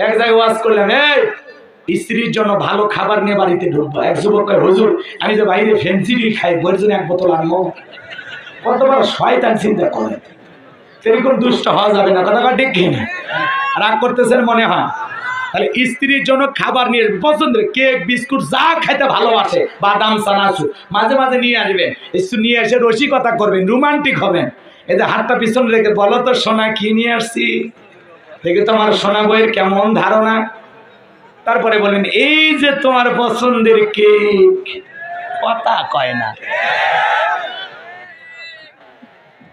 এক জায়গায় ওয়াজ করলাম, এই, স্ত্রীর জন্য ভালো খাবার নিয়ে বাড়িতে ঢুকবো। এক যুবক হুজুর, আমি যে বাইরে ফেন্সিডি খাই, বইয়ের জন্য এক বোতল আনব? কতবার শয়তান চিন্তা করে। সেরকম দুষ্ট হওয়া যাবে না, কথা ঠিক কিনা? রাগ করতেছেন মনে হয়। তাহলে স্ত্রীর জন্য খাবার নিয়ে পছন্দের কেক, বিস্কুট, যা খাইতে ভালোবাসে, বাদাম চানাচু মাঝে মাঝে নিয়ে আসবেন। একটু নিয়ে এসে রসিকতা করবেন, রোমান্টিক হবেন। এই যে হাতটা পিছনে রেখে বলো তো, সোনা, কি নিয়ে আসছি? দেখে তোমার সোনা বইয়ের কেমন ধারণা? তারপরে বলেন, এই যে তোমার পছন্দের কেক। কথা কয় না।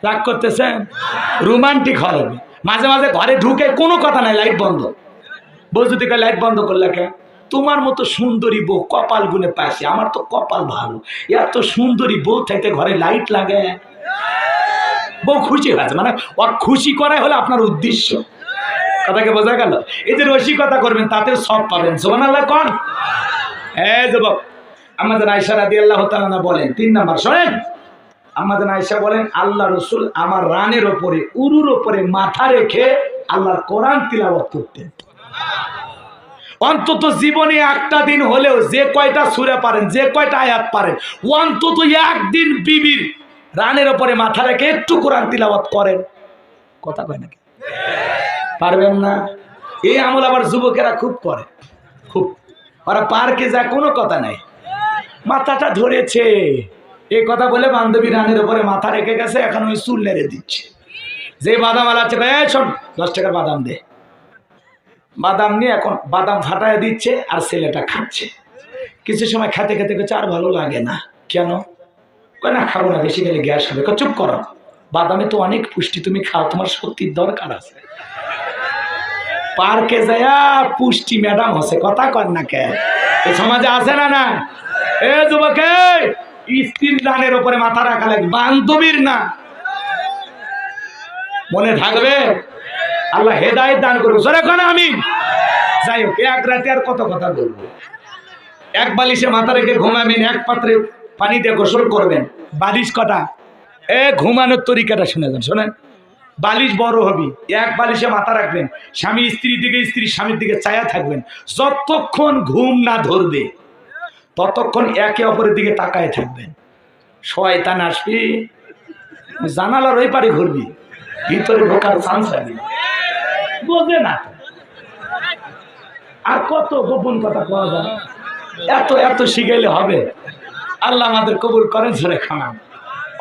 রাগ করতেছেন? রোমান্টিক হবে মাঝে মাঝে ঘরে ঢুকে কোনো কথা নাই, লাইট বন্ধ। বউ যদি লাইট বন্ধ করলে কে তোমার মতো সুন্দরী বউ কপাল গুনে পাইছে আমার তো কপাল ভালো। এত সুন্দরী বউ থাকতে ঘরে লাইট লাগে? বউ খুশি হয়েছে মানে ওর খুশি করাই হলো আপনার উদ্দেশ্য। কথাকে বোঝা গেল? এই যে রসিকতা করবেন তাতে সব পাবেন। সোমান আল্লাহ কন? হ্যাঁ যুবক, আমাদের আয়সা রাদি আল্লাহ তালা বলেন, তিন নাম্বার শোনেন। আমাদের আয়সা বলেন, আল্লাহ রসুল আমার রানের ওপরে, উরুর ওপরে মাথা রেখে আল্লাহর কোরআন তিলাবত করতেন। অন্তত জীবনে একটা দিন হলেও যে কয়টা সুরে পারেন, যে কয়টা আয়াত পারেন, অন্তত একদিন বিবির রানের ওপরে মাথা রেখে একটু কোরআন তিলাবত করেন। কথা কয় নাকি? পারবেন না। এই আমল আবার যুবকেরা খুব করে, খুব। ওরা পার্কে যা কোনো কথা নাই। মাথাটা ধরেছে। এই কথা বলে বান্ধবী রানের উপরে মাথা রেখে গেছে, এখন ওই চুল নেড়ে দিচ্ছে। যে বাদাম আলাচ্ছে এই শোন, দশ টাকার বাদাম দে। বাদাম নিয়ে এখন বাদাম ফাটায় দিচ্ছে আর ছেলেটা খাচ্ছে। কিছু সময় খেতে খেতে করছে আর ভালো লাগে না। কেন? না, খাব না, বেশি গেলে গ্যাস হবে। চুপ করো। বাদামে তো অনেক পুষ্টি, তুমি খাও, তোমার সত্যির দরকার আছে। পার্কে যায়া পুষ্টি ম্যাডাম হসে, কথা কর না কে? সমাজে আছে না না এ যুবকে, স্ত্রীর দানের উপরে মাথা রাখা লাগে, বান্ধবীর না। মনে থাকবে? আল্লাহ হেদায়ত দান করব সরে এখন আমি যাই হোক, এক রাতে আর কত কথা বলব? এক বালিশে মাথা রেখে ঘুমাবেন, এক পাত্রে পানি দিয়ে গোসল করবেন। বালিশ কটা? এ ঘুমানোর তরিকাটা শুনে যান, শোনেন। বালিশ বড় হবি। এক বালিশে মাথা রাখবেন। স্বামী স্ত্রীর দিকে, স্ত্রী স্বামীর দিকে ছায়া থাকবেন। যতক্ষণ ঘুম না ধরবে, ততক্ষণ একে অপরের দিকে তাকায় থাকবেন। শয়তান আসবি, জানালার ওই পারে ঘুরবি, ভিতরে ঢোকার চান্স হবে। বোঝে না আর কত গোপন কথা পাওয়া যায়? এত এত শিখাইলে হবে। আল্লাহ আমাদের কবুল করেন ঝরে খানা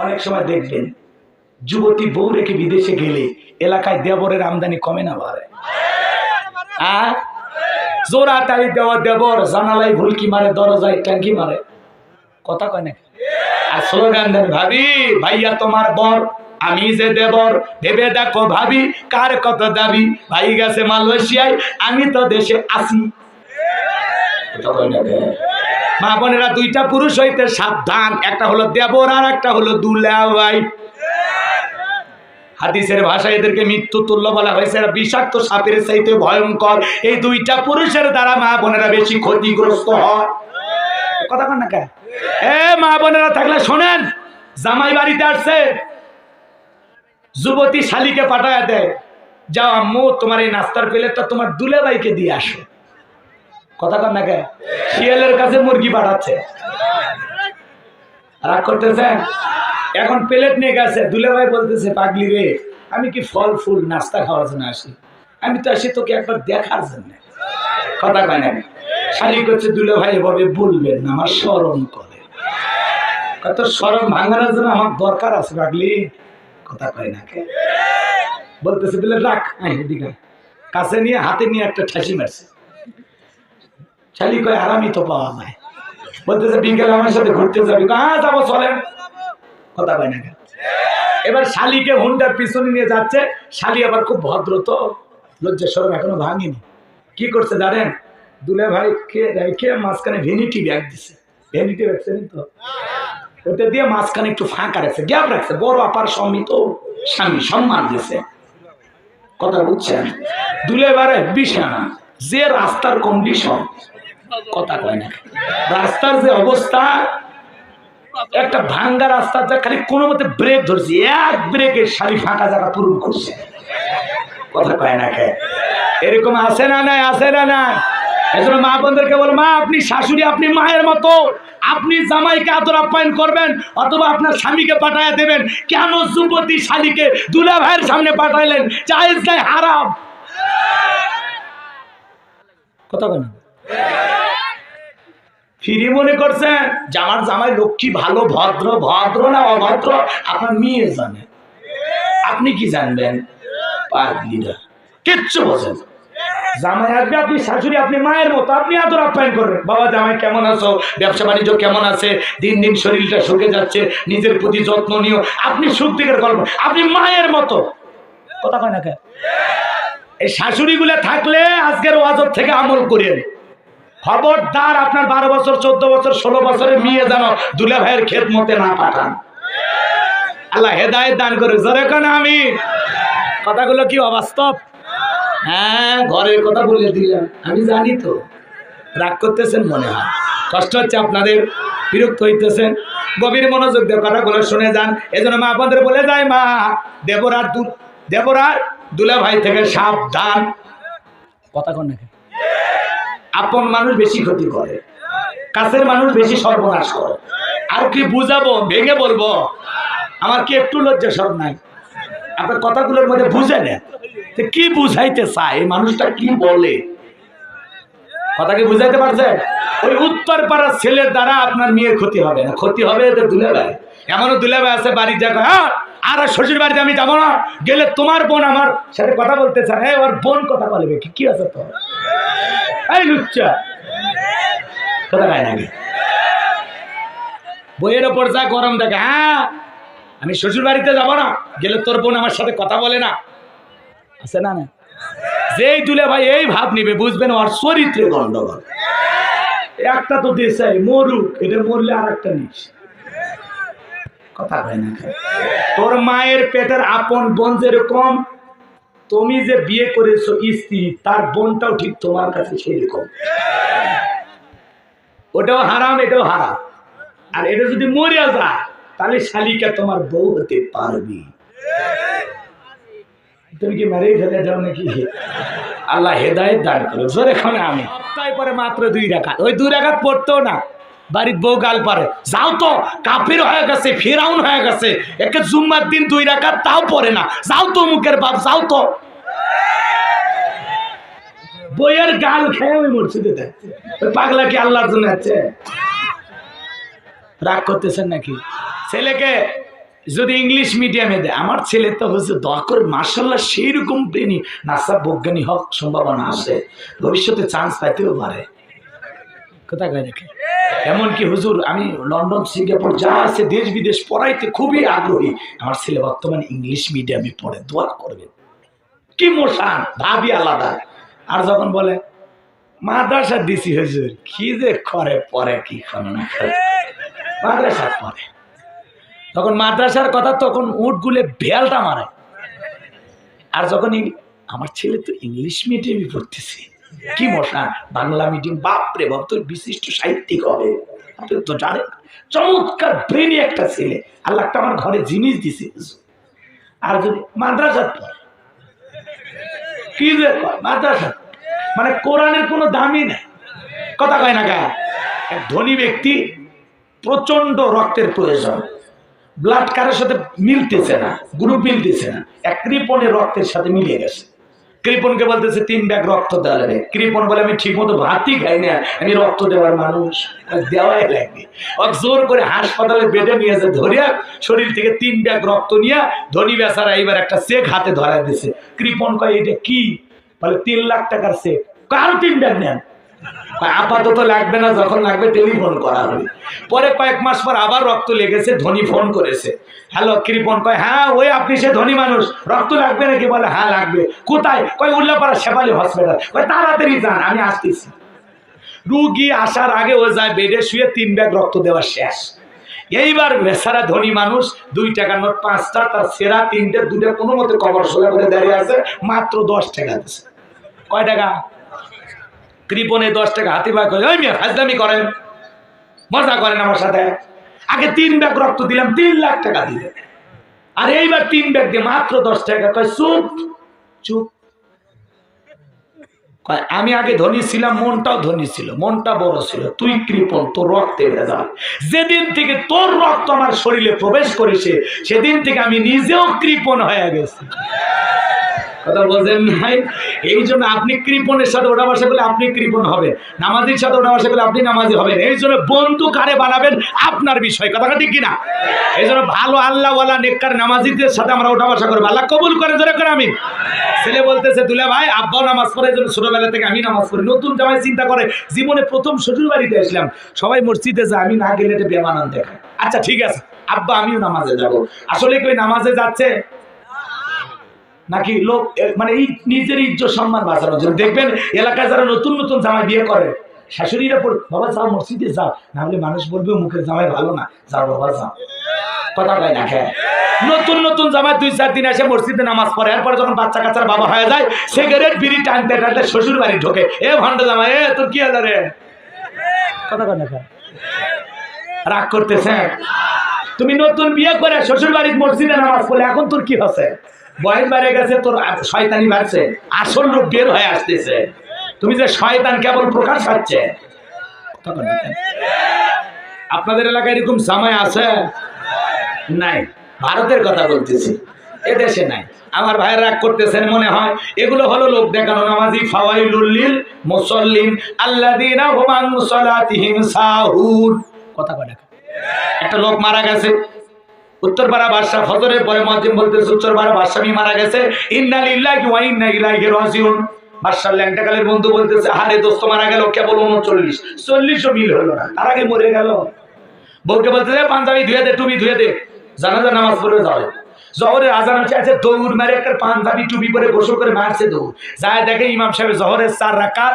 অনেক সময় দেখবেন যুবতী বউ রেখে বিদেশে গেলে এলাকায় দেবরের আমদানি কমে না বাড়ে। তালি দেওয়া দেবর ভুলকি মারে, দরজায় ট্যাঙ্কি মারে। কথা কয় আর স্লোগান দেন, ভাবি, ভাইয়া তোমার বর, আমি যে দেবর, ভেবে দেখো ভাবি, কার কত দাবি? ভাই গেছে মালয়েশিয়ায়, আমি তো দেশে আসি? মা বোনেরা দুইটা পুরুষ হইতে সাবধান, একটা হলো দেবর আর একটা হলো দুলাভাই। হাদিসের ভাষায় এদেরকে মৃত্যু তুল্য বলা হয়েছে। এরা বিষাক্ত সাপের চাইতে ভয়ঙ্কর। এই দুইটা পুরুষের দ্বারা মা বোনেরা বেশি ক্ষতিগ্রস্ত হয়। কথা কন না কে এ মা বোনেরা থাকলে শোনেন, জামাই বাড়িতে আসছে, যুবতী শালিকে পাঠায় দেয়, যাও আম্মু, তোমার এই নাস্তার প্লেটটা তোমার দুলে ভাইকে দিয়ে আসো। কথা কন না কে শিয়ালের কাছে মুরগি পাঠাচ্ছে। রাগ করতেছেন? এখন প্লেট নিয়ে গেছে, দুলে ভাই বলতেছে, পাগলি রে, আমি কি ফল, ফুল, নাস্তা খাওয়ার জন্য আসি? আমি তো আসি তোকে একবার দেখার জন্য। কথা কয় না শালি করছে দুলে ভাই, এভাবে বলবেন আমার স্মরণ করে। কত স্মরণ ভাঙানোর জন্য আমার দরকার আছে, পাগলি? কথা কয় না কে? বলতেছে বলে রাখ, আয় এদিকে কাছে নিয়ে, হাতে নিয়ে একটা ঠাসি মারছে। শালি কয়, আরামই তো পাওয়া যায়। বলতেছে, বিকেল আমার সাথে ঘুরতে যাবি। হ্যাঁ যাব, চলেন। কথা কয় না কেন? এবার শালিকে হুন্ডার পিছনে নিয়ে যাচ্ছে। শালি আবার খুব ভদ্র তো লজ্জা সরম এখনও ভাঙিনি। কি করছে জানেন? দুলে ভাইকে রেখে মাঝখানে ভেনিটি ব্যাগ দিছে। ভেনিটি ব্যাগ চেনেন ওটা দিয়ে মাঝখানে একটু ফাঁকা রাখছে, গ্যাপ রাখছে। বড় আপার স্বামী তো স্বামী সম্মান দিছে। কথা বুঝছেন? দুলে বারে বিছানা যে রাস্তার কন্ডিশন কথা কয় না রাস্তার যে অবস্থা একটা ভাঙ্গা রাস্তা যা খালি কোনো মতে ব্রেক ধরছি। এক ব্রেকে শাড়ি ফাঁকা জায়গা পূরণ করছে। কথা কয় না খেয়ে এরকম আছে না নাই, আছে না নাই? এজন্য মা বোনদেরকে বল, মা, আপনি শাশুড়ি, আপনি মায়ের মতো। আপনি জামাইকে আদর আপ্যায়ন করবেন অথবা আপনার স্বামীকে পাঠায় দেবেন। কেন যুবতী শালীকে দুলা ভাইয়ের সামনে পাঠাইলেন? জায়েজ নাই, হারাম। কথা কেন ফিরি মনে করছেন যে আমার জামাই লক্ষ্মী ভালো, ভদ্র ভদ্র না অভদ্র? আপনার মেয়ে জানে। আপনি কি জানবেন? পাগলিরা কিচ্ছু বোঝেন জামাই আসবে, আপনি শাশুড়ি, আপনি মায়ের মতো, আপনি আদর আপ্যায়ন করবেন। বাবা, জামাই কেমন আছো? ব্যবসা বাণিজ্য কেমন আছে? দিন দিন শরীরটা শুকে যাচ্ছে, নিজের প্রতি যত্ন নিও। আপনি সুখ দিকের গল্প, আপনি মায়ের মতো। কথা কয় না কে? এই শাশুড়িগুলো থাকলে আজকের ওয়াজত থেকে আমল করেন খবরদার আপনার বারো বছর, চোদ্দ বছর, ষোলো বছরের মেয়ে যেন দুলা ভাইয়ের ক্ষেত মতে না পাঠান। আল্লাহ হেদায়ত দান করে জোরে কেন আমি কথাগুলো কি অবাস্তব? হ্যাঁ ঘরের কথা বলে দিলাম। আমি জানি তো। রাগ করতেছেন মনে হয়। কষ্ট হচ্ছে আপনাদের, বিরক্ত হইতেছেন। গভীর মনোযোগ দিয়ে কথাগুলো শুনে যান। এজন্য মা আপনাদের বলে যায়, মা, দেবরার দেবরার দুলা ভাই থেকে সাবধান। কথা কন আপন মানুষ বেশি ক্ষতি করে, কাছের মানুষ বেশি সর্বনাশ করে। আর কি বুঝাবো, ভেঙে বলব? আমার কি একটু লজ্জা সব নাই? আপনার কথাগুলোর মধ্যে বুঝে নেন কি বুঝাইতে চায় মানুষটা কি বলে? কথা কি বুঝাইতে পারছে? ওই উত্তর পাড়ার ছেলের দ্বারা আপনার মেয়ের ক্ষতি হবে না। ক্ষতি হবে এদের দুলে ভাই এমনও দুলে ভাই আছে বাড়ির জায়গা হ্যাঁ? আর শ্বশুর বাড়িতে আমি যাব না। গেলে তোমার বোন আমার সাথে কথা বলতে চায়। হ্যাঁ ওর বোন কথা বলবে। কি কি আছে তো এই লুচ্চা। কথা গায় নাকি বইয়ের ওপর যা গরম দেখে হ্যাঁ আমি শ্বশুর বাড়িতে যাব না। গেলে তোর বোন আমার সাথে কথা বলে না। আছে না না? যেই তুলে ভাই এই ভাব নিবে বুঝবেন ওর চরিত্রে গন্ডগোল। একটা তো দেশাই, মরুক, এটা মরলে আর একটা নিস। কথা হয় না তোর মায়ের পেটের আপন বোন যেরকম, তুমি যে বিয়ে করেছ স্ত্রী, তার বোনটাও ঠিক তোমার কাছে সেরকম ওটাও হারাম, এটাও হারাম। আর এটা যদি মরিয়া যায়, তাহলে শালিকা তোমার বউ হতে পারবি। তুমি কি মেরেই ফেলে যাও নাকি? আল্লাহ হেদায়ত দান করো। জোরে আমি। সপ্তাহে পরে মাত্র দুই রাখাত। ওই দুই রাখাত পড়তো না। বাড়ির বউ গাল পারে। যাও তো, কাফির হয়ে গেছে, ফিরাউন হয়ে গেছে। একে জুম্মার দিন দুই রাখাত তাও পড়ে না। যাও তো মুখের বাপ, যাও তো। বইয়ের গাল খেয়ে ওই মসজিদে দেয় পাগলা কি আল্লাহর জন্য আছে? রাগ করতেছেন নাকি? ছেলেকে যদি ইংলিশ মিডিয়ামে দেয়, আমার ছেলে তো হচ্ছে দকর করে মার্শাল্লাহ সেই রকম ব্রেনি নাসা বৈজ্ঞানিক হক, সম্ভাবনা আছে। ভবিষ্যতে চান্স পাইতেও পারে। কোথায় দেখে। এমনকি হুজুর, আমি লন্ডন, সিঙ্গাপুর, যা আছে দেশ বিদেশ পড়াইতে খুবই আগ্রহী। আমার ছেলে বর্তমানে ইংলিশ মিডিয়ামে পড়ে, দোয়া করবেন। কি মোশান, ভাবি আলাদা। আর যখন বলে, মাদ্রাসা দিছি হুজুর, কি যে করে পরে কি করে মাদ্রাসা পরে তখন মাদ্রাসার কথা তখন উঠ গুলে বেলটা মারে। আর যখন আমার ছেলে তো ইংলিশ মিডিয়ামে পড়তেছে। কি মশা বাংলা মিডিয়াম বাপরে বাপ, তোর বিশিষ্ট সাহিত্যিক হবে। আপনি তো জানেন। চমৎকার ব্রেনি একটা ছেলে। আল্লাহ আমার ঘরে জিনিস দিছে। আর যদি মাদ্রাসা কি যে মাদ্রাসা মানে কোরআনের কোনো দামই নেই। কথা কয় না গায়ে? ধনী ব্যক্তি প্রচণ্ড রক্তের প্রয়োজন। ব্লাড কারোর সাথে মিলতেছে না গ্রুপ মিলতেছে না। এক কৃপণের রক্তের সাথে মিলিয়ে গেছে। কৃপণকে বলতেছে, তিন ব্যাগ রক্ত দেওয়া লাগে কৃপন বলে, আমি ঠিক মতো ভাতই খাই না, আমি রক্ত দেওয়ার মানুষ। দেওয়াই লাগবে। অত জোর করে হাসপাতালে বেঁধে নিয়েছে ধরিয়া শরীর থেকে তিন ব্যাগ রক্ত নিয়ে ধনী বেচারা এইবার একটা চেক হাতে ধরা দিছে। কৃপন কয়, এটা কি? বলে, তিন লাখ টাকার চেক। কারও তিন ব্যাগ নেন। আপাতত লাগবে না, যখন লাগবে টেলিফোন করা হবে। পরে কয়েক মাস পর আবার রক্ত লেগেছে, ধনী ফোন করেছে। হ্যালো, কৃপন কয় হ্যাঁ ওই আপনি সে ধনী মানুষ। রক্ত লাগবে নাকি? বলে হ্যাঁ লাগবে। কোথায়? কয়, উল্লাপাড়া শেফালি হসপিটাল কয়, তাড়াতাড়ি যান, আমি আসতেছি। রুগী আসার আগে ও যায় বেডে শুয়ে তিন ব্যাগ রক্ত দেওয়া শেষ। এইবার বেচারা ধনী মানুষ, দুই টাকা নোট, পাঁচটা, তার সেরা তিনটে, দুটো কোনো মতে কবর সোলা করে দাঁড়িয়ে আছে, মাত্র দশ টাকা দিচ্ছে কয় টাকা? কৃপনে দশ টাকা হাতি বা করে ওই মিয়া, ফাজলামি করেন। মজা করেন আমার সাথে। আগে তিন ব্যাগ রক্ত দিলাম, তিন লাখ টাকা দিলে আর এইবার তিন ব্যাগ দিয়ে মাত্র দশ টাকা। কয়, চুপ চুপ। আমি আগে ধনী ছিলাম, মনটাও ধনী ছিল, মনটা বড় ছিল। তুই কৃপণ, তোর রক্তে ভেজা যেদিন থেকে তোর রক্ত আমার শরীরে প্রবেশ করেছে, সেদিন থেকে আমি নিজেও কৃপণ হয়ে গেছি। কথা বলছেন ভাই এই জন্য আপনি কৃপণের সাথে ওটা বসা করলে আপনি কৃপণ হবে নামাজির সাথে ওটা বসা করলে আপনি নামাজি হবেন। এই জন্য বন্ধু কারে বানাবেন? আপনার বিষয়। কথা ঠিক কিনা? এই জন্য ভালো আল্লাহওয়ালা, নেককার নামাজিদের সাথে আমরা ওঠা বসা করব। আল্লাহ কবুল করে ধরে করে আমি ছেলে বলতেছে, দুলা ভাই, আব্বাও নামাজ পড়ে জন্য ছোটবেলা থেকে আমি নামাজ পড়ি। নতুন জামাই চিন্তা করে, জীবনে প্রথম শ্বশুর বাড়িতে আসলাম। সবাই মসজিদে যায়, আমি না গেলে এটা বেমানান দেখায়। আচ্ছা ঠিক আছে। আব্বা, আমিও নামাজে যাব। আসলে কি ওই নামাজে যাচ্ছে? নাকি লোক মানে এই নিজের ইজ্জত, সম্মান বাঁচানোর জন্য। দেখবেন এলাকায় যারা নতুন নতুন জামাই বিয়ে করে, শাশুড়িরা পড়ে বাবা, যাও, মসজিদে যাও। না হলে মানুষ বলবে, মুখের জামাই ভালো না। যাও, বাবা, যাও। কথা কয় না খেয়ে নতুন নতুন জামাই দুই, চার দিন এসে মসজিদে নামাজ পড়ে। এরপর যখন বাচ্চা কাচ্চার বাবা হয়ে যায়, সিগারেট, বিড়ি টানতে টানতে শ্বশুর বাড়ি ঢোকে। এ ভণ্ড জামাই, এ, তোর কি আছে রে? কথা কয় না খেয়ে রাগ করতেছে। তুমি নতুন বিয়ে করে শ্বশুর বাড়ির মসজিদে নামাজ পড়লে, এখন তোর কি হচ্ছে? বয়স বেড়ে গেছে, তোর শয়তানি বাড়ছে। আসল রূপ বের হয়ে আসতেছে। তুমি যে শয়তান কেবল প্রকাশ পাচ্ছে। আপনাদের এলাকায় এরকম জামাই আছে? নাই, ভারতের কথা বলতেছি এ দেশে নাই। আমার ভাইয়ের রাগ করতেছেন মনে হয়, এগুলো হলো লোক দেখানো নামাজি ফাওয়াইলুল মুসল্লিন আল্লাযীনা হুম আন সালাতিহিম সাহুন কথা কয় একটা লোক মারা গেছে উত্তরপাড়া বাদশাহ ফজরের পরে মজিম বলতেছে উত্তরপাড়া বাদশাহী মারা গেছে। ইন্না লিল্লাহি ওয়া ইন্না ইলাইহি রাজিউন। বাদশাহ ল্যাংটাকালের বন্ধু বলতেছে আরে দোস্ত, মারা গেল কেবল উনচল্লিশ। চল্লিশও মিল হলো না, তার আগে মরে গেল। বউকে বলতেছে পাঞ্জাবি ধুয়ে দে, টুপি ধুয়ে দে, জানাজা নামাজ পড়ে যাও। জহরের আজান হচ্ছে আছে দৌড় মেরে একটা পাঞ্জাবি টুপি পরে গোসল করে মারছে দৌড়। যায় দেখে ইমাম সাহেব জহরের চার রাকাত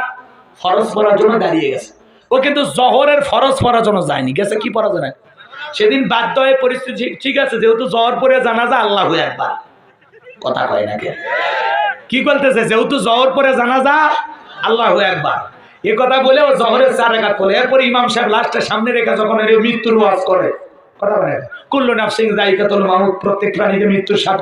ফরজ পড়ার জন্য দাঁড়িয়ে গেছে। ও কিন্তু জহরের ফরজ পড়ার জন্য যায়নি, গেছে কি পড়া যায় সেদিন বাধ্য হয়ে পরিস্থিতি ঠিক- আছে, যেহেতু জ্বর পরে জানাজা, আল্লাহ হয়ে একবার। কথা কয় নাকি কে বলতেছে? যেহেতু জ্বর পরে জানাজা, আল্লাহ হয়ে একবার। এ কথা বলে ও জহরের চার রেখাত করে এরপরে ইমাম সাহেব লাস্টের সামনে রেখে যখন মৃত্যুর ওয়াজ করে। ধরবে মৃত্যু থেকে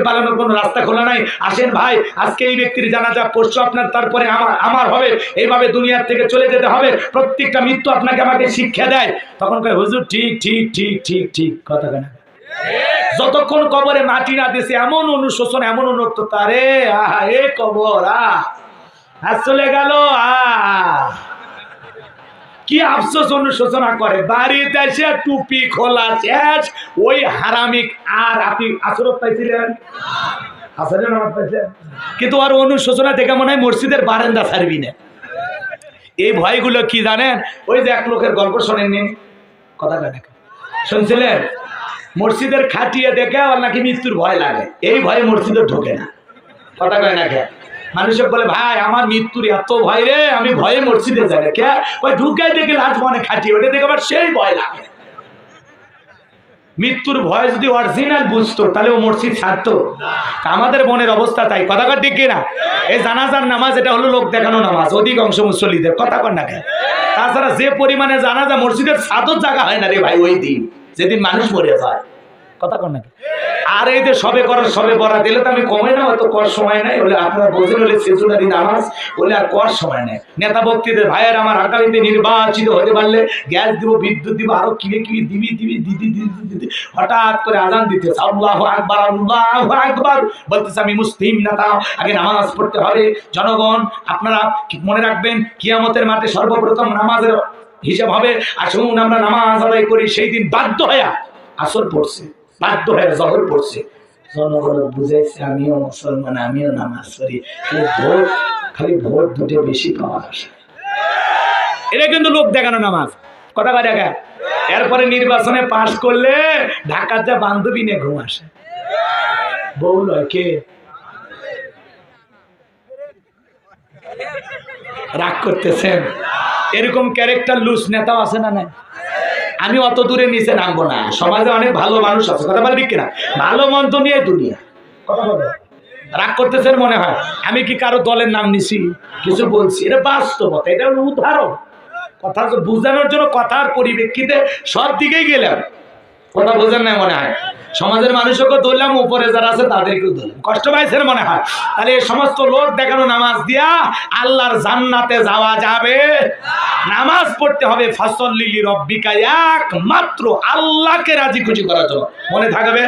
পালানোর কোনো রাস্তা খোলা নাই। আসেন ভাই, আজকে এই ব্যক্তির জানাজা পরশু আপনার, তারপরে আমার আমার হবে। এইভাবে দুনিয়ার থেকে চলে যেতে হবে। প্রত্যেকটা মৃত্যু আপনাকে আমাকে শিক্ষা দেয়। তখন কয়, হুজুর, ঠিক ঠিক ঠিক ঠিক ঠিক, কথা কেনা যতক্ষণ কবরে মাটি না দিছে, এমন অনুশোচন, এমন অনুক্ত তারে, আহা, এ কবর, আহ। চলে গেল, আহ। কি আফসোস অনুশোচনা করে, বাড়িতে এসে টুপি খোলা শেষ, ওই হারামিক আর আপনি আসরত পাইছিলেন? কিন্তু আর অনুশোচনা দেখে মনে হয় মসজিদের বারান্দা ছাড়বি না। এই ভয়গুলো কি জানেন? ওই যে এক লোকের গল্প শোনেননি? কথা শুনছিলেন? মসজিদের খাটিয়ে দেখে আর নাকি মৃত্যুর ভয় লাগে। এই ভয়ে মসজিদে ঢোকে না। কথা কয় না কে? মানুষে বলে, ভাই, আমার মৃত্যুর এত ভয় রে, আমি ভয়ে মসজিদে যাই না কে? ওই ঢুকে দেখে লাশ মনে খাটিয়ে, ওটা দেখে আবার সেই ভয় লাগে। মৃত্যুর ভয় যদি অরিজিনাল বুঝতো, তাহলে ও মসজিদ ছাড়তো। আমাদের মনের অবস্থা তাই। কথা কর ঠিক না এই জানাজার নামাজ, এটা হলো লোক দেখানো নামাজ অধিকাংশ মুসল্লিদের। কথা কর না কেন তাছাড়া যে পরিমাণে জানাজা মসজিদের ছাদর জায়গা হয় না রে ভাই, ওই দিন। যেদিন মানুষ মরে যায়। কথা কর নাকি? আর এই যে সবে করার সবে করা দিলে তো আমি কমে না হয়তো কর সময় নাই। বলে আপনারা বোঝেন হলে সেজুনারি নামাজ, বলে আর কর সময় নেই। নেতা বক্তৃদের ভাইয়ের আমার আগামীতে নির্বাচিত হতে পারলে গ্যাস দিব, বিদ্যুৎ দিব, আরও কিনে কিনে দিবি দিবি দিদি দিদি দিদি হঠাৎ করে আজান দিতে আল্লাহ আকবার আল্লাহ আকবার। বলতেছে, আমি মুসলিম নেতা আগে নামাজ পড়তে হবে। জনগণ, আপনারা মনে রাখবেন, কিয়ামতের মাঠে সর্বপ্রথম নামাজের হিসাব হবে আসুন আমরা নামাজ আদায় করি, সেই দিন বাধ্য হয়ে আসর পড়ছে, বাধ্য হয়ে জহর পড়ছে। জনগণ বুঝাইছে, আমিও মুসলমান, আমিও নামাজ খালি ভোট খালি ভোট দুটো বেশি পাওয়া আসে এটা কিন্তু লোক দেখানো নামাজ। কথা দেখা এরপরে নির্বাচনে পাশ করলে ঢাকার যা বান্ধবী নিয়ে ঘুম আসে। বউ লয় কে? রাগ করতেছেন? এরকম ক্যারেক্টার লুজ নেতাও আছে না নাই? আমি অত দূরে নিচে নামবো না। সমাজে অনেক ভালো মানুষ আছে। কথা বলে ঠিক কিনা? ভালো মন্দ নিয়ে দুনিয়া। রাগ করতেছেন মনে হয়? আমি কি কারও দলের নাম নিছি? কিছু বলছি? এটা বাস্তবতা এটা হলো উদাহরণ। কথা বোঝানোর জন্য কথার পরিপ্রেক্ষিতে সব দিকেই গেলাম। কথা বোঝেন না মনে হয়? সমাজের মানুষকে ধরলাম, উপরে যারা আছে তাদেরকেও ধরলাম। কষ্ট পাইছেন মনে হয়? তাহলে এই সমস্ত লোক দেখানো নামাজ দিয়া আল্লাহর জান্নাতে যাওয়া যাবে। নামাজ পড়তে হবে ফসল লিলি রব্বিকা একমাত্র আল্লাহকে রাজি খুশি করার জন্য। মনে থাকবে?